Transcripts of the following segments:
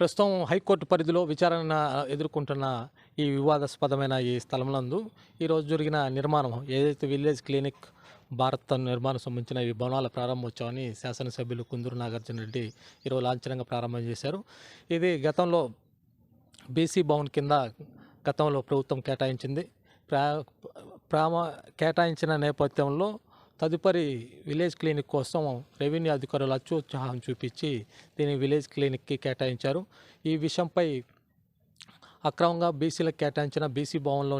ప్రస్తుతం హైకోర్టు పరిధిలో విచారణ ఎదుర్కొంటున్న ఈ వివాదాస్పదమైన ఈ స్థలంలందు ఈరోజు జరిగిన నిర్మాణం ఏదైతే విలేజ్ క్లినిక్ భారత్ నిర్మాణం సంబంధించిన ఈ భవనాల ప్రారంభోత్సవాన్ని శాసనసభ్యులు కుందూరు నాగార్జున రెడ్డి ఈరోజు లాంఛనంగా ప్రారంభం చేశారు ఇది గతంలో బీసీ భవన్ కింద గతంలో ప్రభుత్వం కేటాయించింది ప్రా ప్రామ కేటాయించిన నేపథ్యంలో తదుపరి విలేజ్ క్లినిక్ కోసం రెవెన్యూ అధికారులు అత్యుత్సాహం చూపించి దీన్ని విలేజ్ క్లినిక్కి కేటాయించారు. ఈ విషయంపై అక్రమంగా బీసీలకు కేటాయించిన బీసీ భవన్లో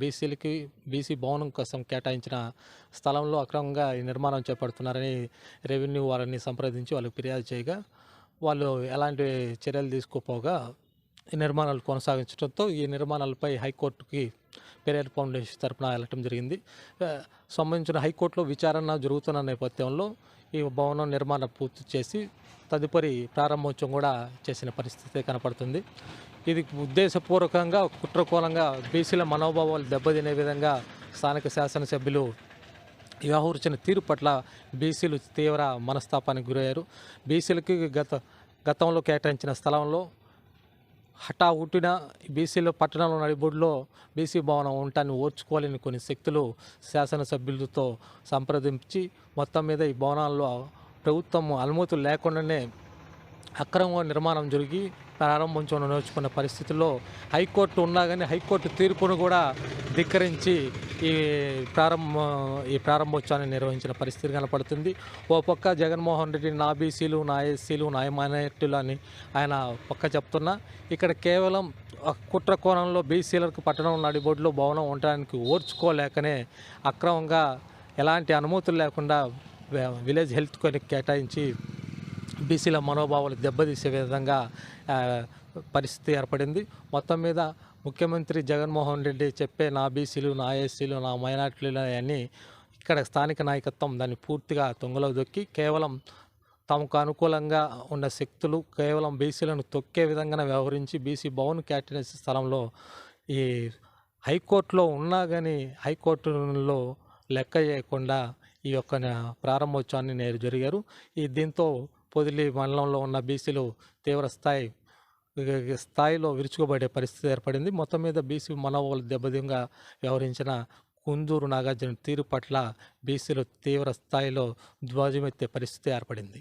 బీసీలకి బీసీ భవనం కోసం కేటాయించిన స్థలంలో అక్రమంగా ఈ నిర్మాణం చేపడుతున్నారని రెవెన్యూ వారిని సంప్రదించి వాళ్ళకి ఫిర్యాదు చేయగా వాళ్ళు ఎలాంటి చర్యలు తీసుకోపోగా ఈ నిర్మాణాలు కొనసాగించడంతో ఈ నిర్మాణాలపై హైకోర్టుకి పెరియర్ ఫౌండేషన్ తరపున వెళ్ళటం జరిగింది. సంబంధించిన హైకోర్టులో విచారణ జరుగుతున్న నేపథ్యంలో ఈ భవనం నిర్మాణం పూర్తి చేసి తదుపరి ప్రారంభోత్సవం కూడా చేసిన పరిస్థితి కనపడుతుంది. ఇది ఉద్దేశపూర్వకంగా కుట్రకోణంగా బీసీల మనోభావాలు దెబ్బతినే విధంగా స్థానిక శాసనసభ్యులు వ్యవహరించిన తీరు పట్ల బీసీలు తీవ్ర మనస్తాపానికి గురయ్యారు. బీసీలకి గత గతంలో కేటాయించిన స్థలంలో హఠా ఉట్టిన బీసీలో పట్టణంలో నడిబొడ్లో బీసీ భవనం ఉండటాన్ని ఓర్చుకోలేని కొన్ని శక్తులు శాసనసభ్యులతో సంప్రదించి మొత్తం మీద ఈ భవనాల్లో ప్రభుత్వం అనుమతులు లేకుండానే అక్రమంగా నిర్మాణం జరిగి ప్రారంభించడం నేర్చుకున్న పరిస్థితుల్లో హైకోర్టు ఉన్నా కానీ హైకోర్టు తీర్పును కూడా ధిక్కరించి ఈ ప్రారంభ ఈ ప్రారంభోత్సవాన్ని నిర్వహించిన పరిస్థితి కనపడుతుంది. ఓ పక్క జగన్మోహన్ రెడ్డి నా బీసీలు నా ఎస్సీలు నా మైనార్టీలు అని ఆయన పక్క చెప్తున్నా. ఇక్కడ కేవలం కుట్ర కోణంలో బీసీలకు పట్టణం నడిబొడ్లో భవనం ఉండడానికి ఓర్చుకోలేకనే అక్రమంగా ఎలాంటి అనుమతులు లేకుండా విలేజ్ హెల్త్ క్లినిక్ కేటాయించి బీసీల మనోభావాలు దెబ్బతీసే విధంగా పరిస్థితి ఏర్పడింది. మొత్తం మీద ముఖ్యమంత్రి జగన్మోహన్ రెడ్డి చెప్పే నా బీసీలు నా ఎస్సీలు నా మైనార్టీలు అని ఇక్కడ స్థానిక నాయకత్వం దాన్ని పూర్తిగా తొంగలో దొక్కి కేవలం తమకు అనుకూలంగా ఉన్న శక్తులు కేవలం బీసీలను తొక్కే విధంగా వ్యవహరించి బీసీ భవన్ కేటాయించే స్థలంలో ఈ హైకోర్టులో ఉన్నా కానీ హైకోర్టులో లెక్క చేయకుండా ఈ యొక్క ప్రారంభోత్సవాన్ని నేరు జరిగారు. ఈ దీంతో పొదిలి మండలంలో ఉన్న బీసీలు తీవ్ర స్థాయి స్థాయిలో విరుచుకోబడే పరిస్థితి ఏర్పడింది. మొత్తం మీద బీసీ మనోభావాలు దెబ్బతింగా వ్యవహరించిన కుందూరు నాగార్జున తీరు పట్ల బీసీలు తీవ్ర స్థాయిలో ధ్వజమెత్తే పరిస్థితి ఏర్పడింది.